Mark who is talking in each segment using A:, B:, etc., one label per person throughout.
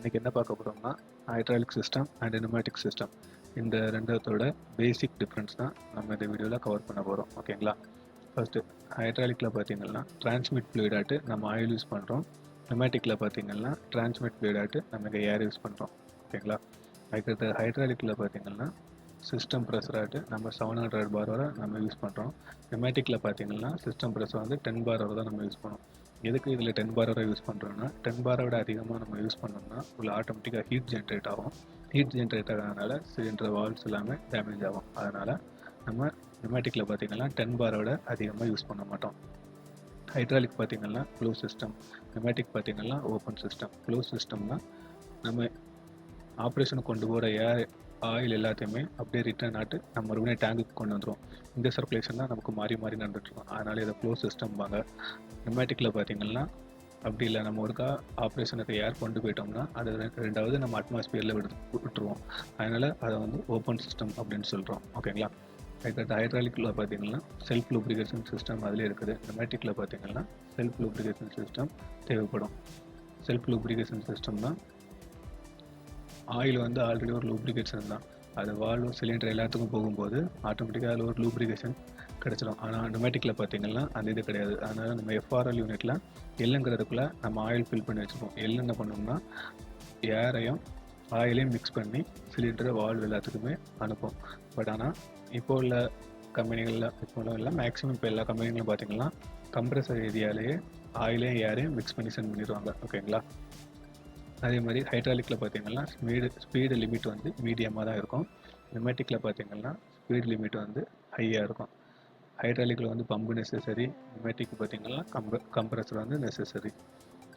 A: இன்றைக்கி என்ன பார்க்க போகிறோம்னா hydraulic system and pneumatic system இந்த ரெண்டத்தோட பேசிக் டிஃப்ரென்ஸ் தான் நம்ம இந்த வீடியோவில் கவர் பண்ண போகிறோம் ஓகேங்களா ஃபஸ்ட்டு ஹைட்ராலிக்கில் பார்த்தீங்கன்னா டிரான்ஸ்மிட் ஃப்ளூயிடாட்டு நம்ம ஆயில் யூஸ் பண்ணுறோம் நியூமேட்டிக்கில் பார்த்தீங்கன்னா டிரான்ஸ்மிட் ஃப்ளூயிடாட்டு நம்ம இங்கே ஏர் யூஸ் பண்ணுறோம் ஓகேங்களா அதுக்கடுத்து ஹைட்ராலிக்கில் பார்த்தீங்கன்னா சிஸ்டம் ப்ரெஷராட்டு நம்ம செவன் ஹண்ட்ரட் பார் வரை நம்ம யூஸ் பண்ணுறோம் மெமேட்டிக்கில் பார்த்தீங்கன்னா சிஸ்டம் ப்ரெஷர் வந்து டென் பார் வரை தான் நம்ம யூஸ் பண்ணோம் எதுக்கு இதில் டென் பார் வரை யூஸ் பண்ணுறோன்னா டென் பாரை விட அதிகமாக நம்ம யூஸ் பண்ணோம்னா உள்ள ஆட்டோமேட்டிக்காக ஹீட் ஜென்ரேட் ஆகும். ஹீட் ஜென்ரேட் ஆகிறதுனால சிலிண்டர் வால்ஸ் எல்லாமே டேமேஜ் ஆகும். அதனால் நம்ம நெமேட்டிக்கில் பார்த்தீங்கன்னா டென் பாரை விட அதிகமாக யூஸ் பண்ண மாட்டோம். ஹைட்ராலிக் பார்த்தீங்கன்னா க்ளோஸ் சிஸ்டம் நெமேட்டிக் பார்த்தீங்கன்னா ஓப்பன் சிஸ்டம் க்ளோஸ் சிஸ்டம்னா நம்ம ஆப்ரேஷனை கொண்டு போகிற ஏர் ஆயில் எல்லாத்தையுமே அப்படியே ரிட்டர்ன் ஆட்டு நம்ம மறுபடியும் டேங்குக்கு கொண்டு வந்துடும் இந்த சர்க்குலேஷன் தான் நமக்கு மாறி மாறி நடந்துட்டுருக்கும் அதனால் இதை க்ளோஸ் சிஸ்டம்பாங்க நிமேட்டிக்கில் பார்த்தீங்கன்னா அப்படி இல்லை நம்ம ஒருக்கா ஆப்ரேஷனுக்கு ஏர் கொண்டு போயிட்டோம்னா அது ரெண்டாவது நம்ம அட்மாஸ்பியரில் விடு விட்டுருவோம். அதனால் அதை வந்து ஓப்பன் சிஸ்டம் அப்படின்னு சொல்கிறோம் ஓகேங்களா அதுக்கடுத்து ஹைட்ராலிக்கில் பார்த்தீங்கன்னா செல்ஃப் லூப்ரிகேஷன் சிஸ்டம் அதிலே இருக்குது. நியூமேட்டிக்கில் பார்த்தீங்கன்னா செல்ஃப் லூப்ரிகேஷன் சிஸ்டம் தேவைப்படும். செல்ஃப் லூப்ரிகேஷன் சிஸ்டம்னா ஆயில் வந்து ஆல்ரெடி ஒரு லூப்ரிகேஷன் தான். அது வால்வு சிலிண்டர் எல்லாத்துக்கும் போகும்போது ஆட்டோமேட்டிக்காக அதில் ஒரு லூப்ரிகேஷன் கிடச்சிடும். ஆனால் நியூமேட்டிக்கில் பார்த்தீங்கன்னா அந்த இது கிடையாது. அதனால் நம்ம எஃப்ஆர்எல் யூனிட்டில் எல்லுங்கிறதுக்குள்ளே நம்ம ஆயில் ஃபில் பண்ணி வச்சுப்போம் எல் என்ன பண்ணோம்னா ஏரையும் ஆயிலையும் மிக்ஸ் பண்ணி சிலிண்டரை வால்வ் எல்லாத்துக்குமே அனுப்பும். பட் ஆனால் இப்போ உள்ள கம்பெனிகளில் இப்போ உள்ள இல்லை மேக்ஸிமம் இப்போ எல்லா கம்பெனிகளும் பார்த்தீங்கன்னா கம்ப்ரஸர் ஏரியாலேயே ஆயிலையும் ஏரையும் மிக்ஸ் பண்ணி சென்ட் பண்ணிடுவாங்க. ஓகேங்களா அதே மாதிரி ஹைட்ராலிக்கில் பார்த்தீங்கன்னா ஸ்பீடு ஸ்பீடு லிமிட் வந்து மீடியமாக தான் இருக்கும். நியூமேட்டிக்கில் பார்த்தீங்கன்னா ஸ்பீடு லிமிட் வந்து ஹையாக இருக்கும். ஹைட்ராலிக்கில் வந்து பம்பு நெசசரி நியூமேட்டிக் பார்த்தீங்கன்னா கம்ப கம்ப்ரஸர் வந்து நெசசரி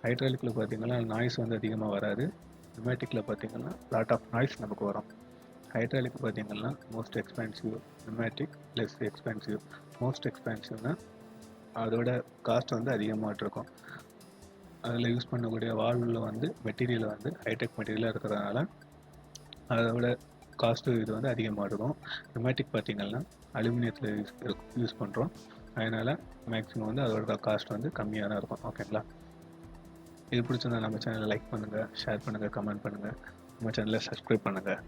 A: ஹைட்ராலிக்கில் பார்த்தீங்கன்னா நாய்ஸ் வந்து அதிகமாக வராது. நியூமேட்டிக்கில் பார்த்தீங்கன்னா லாட் ஆஃப் நாய்ஸ் நமக்கு வரும். ஹைட்ராலிக் பார்த்தீங்கன்னா most expensive pneumatic less expensive most எக்ஸ்பென்சிவ்னால் அதோட காஸ்ட் வந்து அதிகமாக இருக்கும் அதில் யூஸ் பண்ணக்கூடிய வால்வில் வந்து மெட்டீரியல் வந்து ஹைடெக் மெட்டீரியலாக இருக்கிறதுனால அதோட காஸ்ட்டு இது வந்து அதிகமாக இருக்கும். நியூமேட்டிக் பார்த்தீங்கன்னா அலுமினியத்தில் யூஸ் யூஸ் பண்ணுறோம் அதனால் மேக்ஸிமம் வந்து அதோட காஸ்ட் வந்து கம்மியாக தான் இருக்கும். ஓகேங்களா இது பிடிச்சிருந்தா நம்ம சேனலை லைக் பண்ணுங்கள் ஷேர் பண்ணுங்கள் கமெண்ட் பண்ணுங்கள் நம்ம சேனலை சப்ஸ்கிரைப் பண்ணுங்கள்